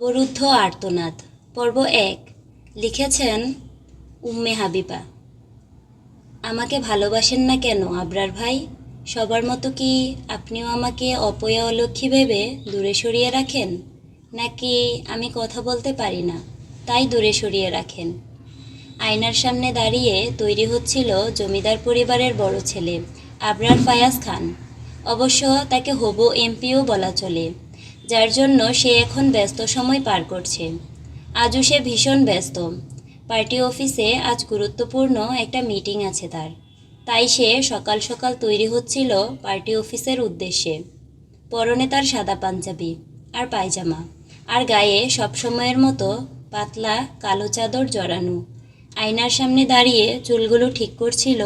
অবরুদ্ধ আর্তনাদ। পর্ব এক। লিখেছেন উম্মে হাবিবা। আমাকে ভালোবাসেন না কেন, আবরার ভাই? সবার মতো কি আপনিও আমাকে অপয়া অলক্ষী ভেবে দূরে সরিয়ে রাখেন? নাকি আমি কথা বলতে পারি না, তাই দূরে সরিয়ে রাখেন? আয়নার সামনে দাঁড়িয়ে তৈরি হচ্ছিল জমিদার পরিবারের বড় ছেলে, আবরার ফায়াজ খান। অবশ্য তাকে হবু এমপিও বলা চলে। যার জন্য সে এখন ব্যস্ত সময় পার করছে। আজও সে ভীষণ ব্যস্ত। পার্টি অফিসে আজ গুরুত্বপূর্ণ একটা মিটিং আছে তার। তাই সে সকাল সকাল তৈরি হচ্ছিল পার্টি অফিসের উদ্দেশ্যে। পরনে তার সাদা পাঞ্জাবি আর পায়জামা আর গায়ে সবসময়ের মতো পাতলা কালো চাদর জড়ানো। আয়নার সামনে দাঁড়িয়ে চুলগুলো ঠিক করছিল,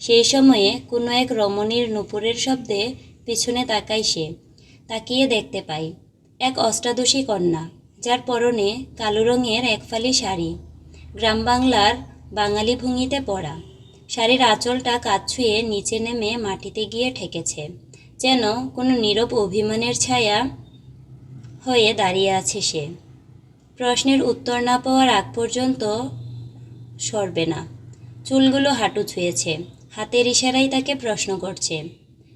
সেই সময়ে কোনো এক রমণীর নুপুরের শব্দে পিছনে তাকাই সে। তাকিয়ে দেখতে পাই। এক অষ্টাদশী কন্যা, যার পরনে কালো রঙের একফালি শাড়ি। গ্রাম বাংলার বাঙালি ভঙ্গিতে পরা শাড়ির আঁচলটা কাজ ছুঁয়ে নিচে নেমে মাটিতে গিয়ে ঠেকেছে, যেন কোনো নীরব অভিমানের ছায়া হয়ে দাঁড়িয়ে আছে সে। প্রশ্নের উত্তর না পাওয়ার আগ পর্যন্ত সরবে না। চুলগুলো হাঁটু ছুঁয়েছে, হাতের ইশারাই তাকে প্রশ্ন করছে।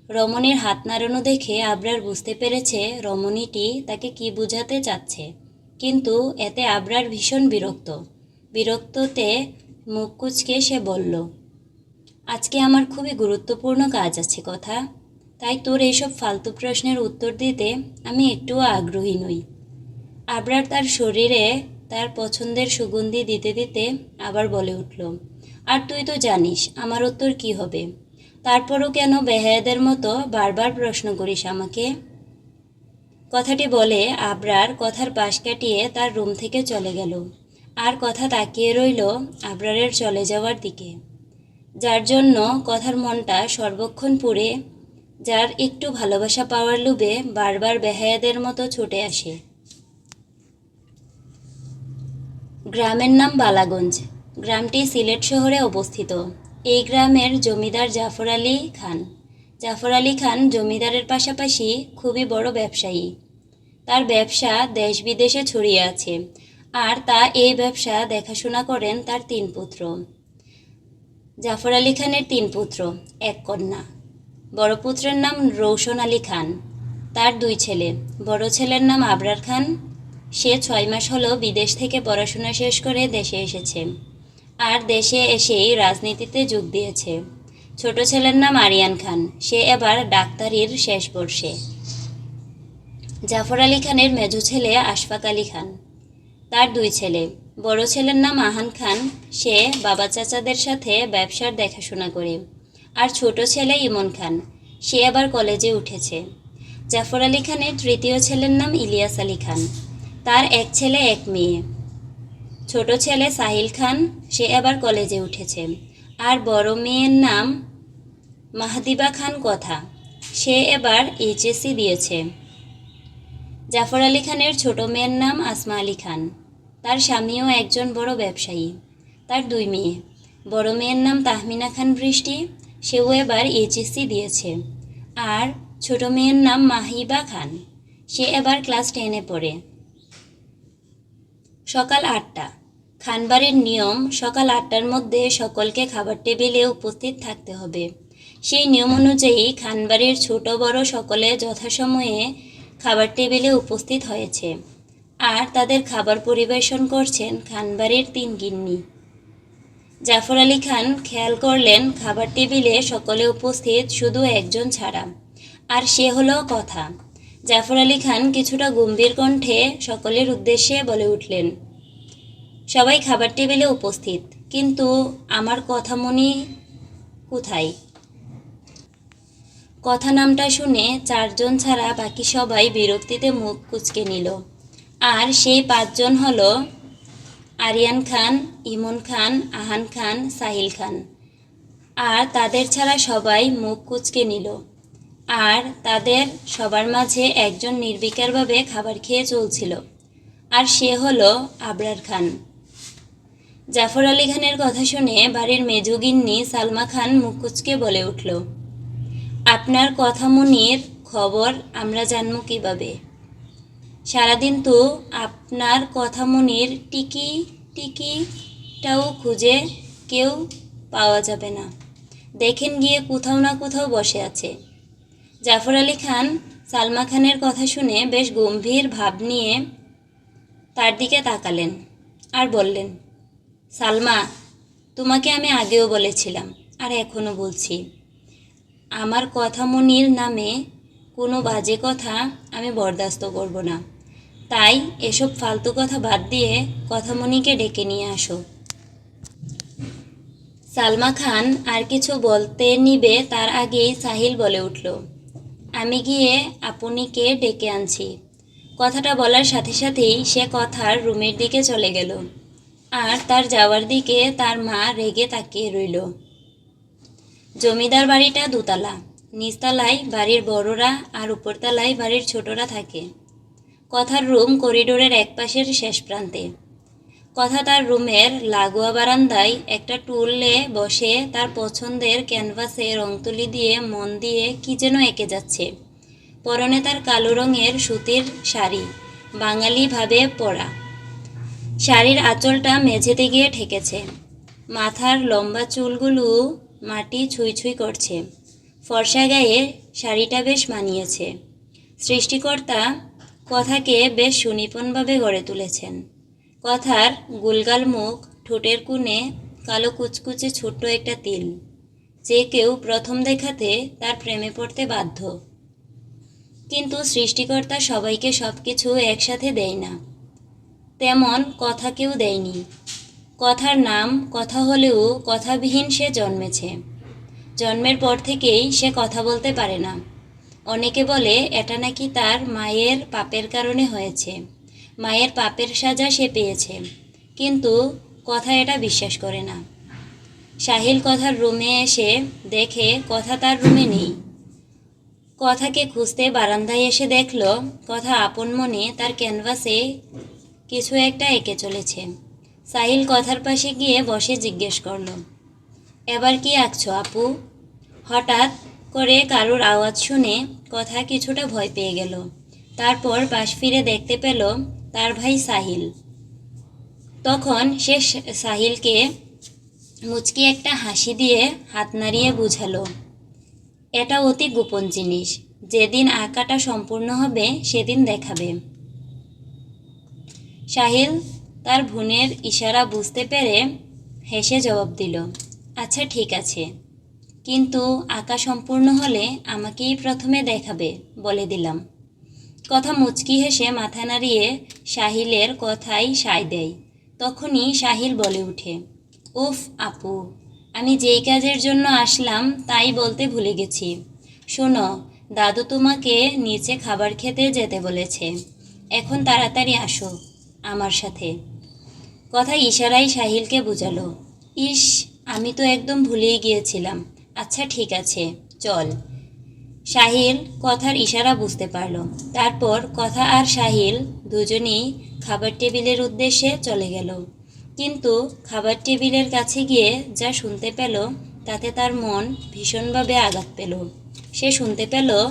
রমণীর হাত নাড়ানো দেখে আবরার বুঝতে পেরেছে রমণীটি তাকে কি বোঝাতে চাচ্ছে। কিন্তু এতে আবরার ভীষণ বিরক্ত। বিরক্ততে মুখ কুচকে সে বলল, আজকে আমার খুবই গুরুত্বপূর্ণ কাজ আছে কথা। তাই তোর এইসব ফালতু প্রশ্নের উত্তর দিতে আমি একটুও আগ্রহী নই। আবরার তার শরীরে তার পছন্দের সুগন্ধি দিতে দিতে আবার বলে উঠল, আর তুই তো জানিস, আমার উত্তর কি হবে? তারপরও কেন বেহায়াদের মতো বারবার প্রশ্ন করিস আমাকে? কথাটি বলে আবরার কথার পাশ কাটিয়ে তার রুম থেকে চলে গেল। আর কথা তাকিয়ে রইল আবরারের চলে যাওয়ার দিকে। যার জন্য কথার মনটা সর্বক্ষণ পুড়ে, যার একটু ভালোবাসা পাওয়ার লোভে বারবার বেহায়াদের মতো ছুটে আসে। গ্রামের নাম বালাগঞ্জ। গ্রামটি সিলেট শহরে অবস্থিত। এই গ্রামের জমিদার জাফর আলী খান। জাফর আলী খান জমিদারের পাশাপাশি খুবই বড় ব্যবসায়ী। তার ব্যবসা দেশ বিদেশে ছড়িয়ে আছে আর তা এই ব্যবসা দেখাশোনা করেন তার তিন পুত্র। জাফর আলী খানের তিন পুত্র, এক কন্যা। বড় পুত্রের নাম রৌশন আলী খান। তার দুই ছেলে, বড় ছেলের নাম আবরার খান। সে ছয় মাস হলো বিদেশ থেকে পড়াশোনা শেষ করে দেশে এসেছে। আর দেশে এসেই রাজনীতিতে যোগ দিয়েছে। ছোট ছেলের নাম আরিয়ান খান। সে এবার ডাক্তারির শেষ বর্ষে। জাফর আলী খানের মেজ ছেলে আশফাক আলী খান। তার দুই ছেলে। বড় ছেলের নাম আহান খান। সে বাবা চাচাদের সাথে ব্যবসার দেখাশোনা করে। আর ছোট ছেলে ইমন খান। সে আবার কলেজে উঠেছে। জাফর আলী খানের তৃতীয় ছেলের নাম ইলিয়াস আলী খান। তার এক ছেলে, এক মেয়ে। ছোট ছেলে সাহিল খান, সে এবার কলেজে উঠেছে। আর বড় মেয়ের নাম মাহদিবা খান কথা। সে এবার এইচএসসি দিয়েছে। জাফর আলী খানের ছোট মেয়ের নাম আসমা আলী খান। তার স্বামীও একজন বড় ব্যবসায়ী। তার দুই মেয়ে। বড় মেয়ের নাম তাহমিনা খান বৃষ্টি। সেও এবার এইচএসসি দিয়েছে। আর ছোট মেয়ের নাম মাহিবা খান। সে এবার ক্লাস টেনে পড়ে। সকাল আটটা। খানবাড়ির নিয়ম, সকাল আটটার মধ্যে সকলকে খাবার টেবিলে উপস্থিত থাকতে হবে। সেই নিয়ম অনুযায়ী খানবাড়ির ছোট বড় সকলে যথাসময়ে খাবার টেবিলে উপস্থিত হয়েছে। আর তাদের খাবার পরিবেশন করছেন খানবাড়ির তিন গিন্নি। জাফর আলী খান খেয়াল করলেন খাবার টেবিলে সকলে উপস্থিত শুধু একজন ছাড়া। আর সে হলো কথা। জাফর আলী খান কিছুটা গম্ভীর কণ্ঠে সকলের উদ্দেশ্যে বলে উঠলেন সবাই খাবার টেবিলে উপস্থিত। কিন্তু আমার কথা মনে কোথায়? কথা নামটা শুনে চারজন ছাড়া বাকি সবাই বিরক্তিতে মুখ কুচকে নিল। আর সেই পাঁচজন হলো আরিয়ান খান, ইমন খান, আহান খান, সাহিল খান। আর তাদের ছাড়া সবাই মুখ কুচকে নিল। আর তাদের সবার মাঝে একজন নির্বিকারভাবে খাবার খেয়ে চলছিল। আর সে হলো আবরার খান। জাফর আলী খানের কথা শুনে বাড়ির মেজুগিন্নি সালমা খান মুখ কুচকে বলে উঠল, আপনার কথা মনির খবর আমরা জানব কীভাবে? সারাদিন তো আপনার কথা মনির টিকি টিকিটাও খুঁজে কেউ পাওয়া যাবে না। দেখেন গিয়ে কোথাও না কোথাও বসে আছে। জাফর আলী খান সালমা খানের কথা শুনে বেশ গম্ভীর ভাব নিয়ে তার দিকে তাকালেন আর বললেন সালমা, তোমাকে আমি আগেও বলেছিলাম, আর এখনও বলছি। আমার কথা মনির নামে কোনো বাজে কথা আমি বরদাস্ত করব না। তাই এসব ফালতু কথা বাদ দিয়ে কথামণিকে ডেকে নিয়ে আসো। সালমা খান আর কিছু বলতে নিবে তার আগেই সাহিল বলে উঠল, আমি গিয়ে আপনিকে ডেকে আনছি। কথাটা বলার সাথে সাথেই সে কথার রুমের দিকে চলে গেল। আর তার যাওয়ার দিকে তার মা রেগে তাকিয়ে রইল। জমিদার বাড়িটা দোতলা, নিচতলায় বাড়ির বড়রা আর উপরতলায় বাড়ির ছোটরা থাকে। কথার রুম করিডোরের একপাশের শেষ প্রান্তে। কথা তার রুমের লাগোয়া বারান্দায় একটা টুলে বসে তার পছন্দের ক্যানভাসে রং তুলি দিয়ে মন দিয়ে কি যেন এঁকে যাচ্ছে। পরনে তার কালো রঙের সুতির শাড়ি বাঙালিভাবে পরা। শাড়ির আঁচলটা মেঝেতে গিয়ে ঠেকেছে। মাথার লম্বা চুলগুলো মাটি ছুঁই ছুঁই করছে। ফর্সা গায়ে শাড়িটা বেশ মানিয়েছে। সৃষ্টিকর্তা কথাকে বেশ সুনিপুণভাবে গড়ে তুলেছেন। কথার গুলগাল মুখ, ঠোঁটের কোণে কালো কুচকুচে ছোট্ট একটা তিল। যে কেউ প্রথম দেখাতে তার প্রেমে পড়তে বাধ্য। কিন্তু সৃষ্টিকর্তা সবাইকে সব কিছু একসাথে দেয় না। তেমন কথা কেউ দেয়নি। কথার নাম, কথা হলেও কথাবিহীন সে জন্মেছে। জন্মের পর থেকেই সে কথা বলতে পারে না। অনেকে বলে, এটা নাকি তার মায়ের পাপের কারণে হয়েছে। মায়ের পাপের সাজা সে পেয়েছে। কিন্তু কথা এটা বিশ্বাস করে না। সাহিল কথার রুমে এসে দেখে কথা তার রুমে নেই। কথাকে খুঁজতে বারান্দায় এসে দেখল, কথা আপন মনে তার ক্যানভাসে কিছু একটা এঁকে চলেছে। সাহিল কথার পাশে গিয়ে বসে জিজ্ঞেস করল, এবার কি আঁকছো আপু? হঠাৎ করে কারোর আওয়াজ শুনে কথা কিছুটা ভয় পেয়ে গেল। তারপর পাশ ফিরে দেখতে পেল তার ভাই সাহিল। তখন সে সাহিলকে মুচকি একটা হাসি দিয়ে হাত নাড়িয়ে বুঝালো, এটা অতি গোপন জিনিস। যেদিন আঁকাটা সম্পূর্ণ হবে, সেদিন দেখাবে। সাহিল তার বোনের ইশারা বুঝতে পেরে হেসে জবাব দিল আচ্ছা ঠিক আছে। কিন্তু আঁকা সম্পূর্ণ হলে আমাকেই প্রথমে দেখাবে, বলে দিলাম। কথা মুচকি হেসে মাথা নাড়িয়ে সাহিলের কথাই সায় দেয়। তখনই সাহিল বলে ওঠে উফ, আপু, আমি যেই কাজের জন্য আসলাম তাই বলতে ভুলে গেছি। শোনো, দাদু তোমাকে নিচে খাবার খেতে যেতে বলেছে। এখন তাড়াতাড়ি আসো। আমার সাথে। কথা ইশারাই সাহিলকে বোঝালো, ইস, আমি তো একদম ভুলেই গিয়েছিলাম। আচ্ছা ঠিক আছে, চল। সাহিল কথার ইশারা বুঝতে পারল। তারপর কথা আর সাহিল দুজনেই খাবার টেবিলের উদ্দেশ্যে চলে গেল। কিন্তু খাবার টেবিলের কাছে গিয়ে যা শুনতে পেল, তাতে তার মন ভীষণভাবে আঘাত পেল। সে শুনতে পেল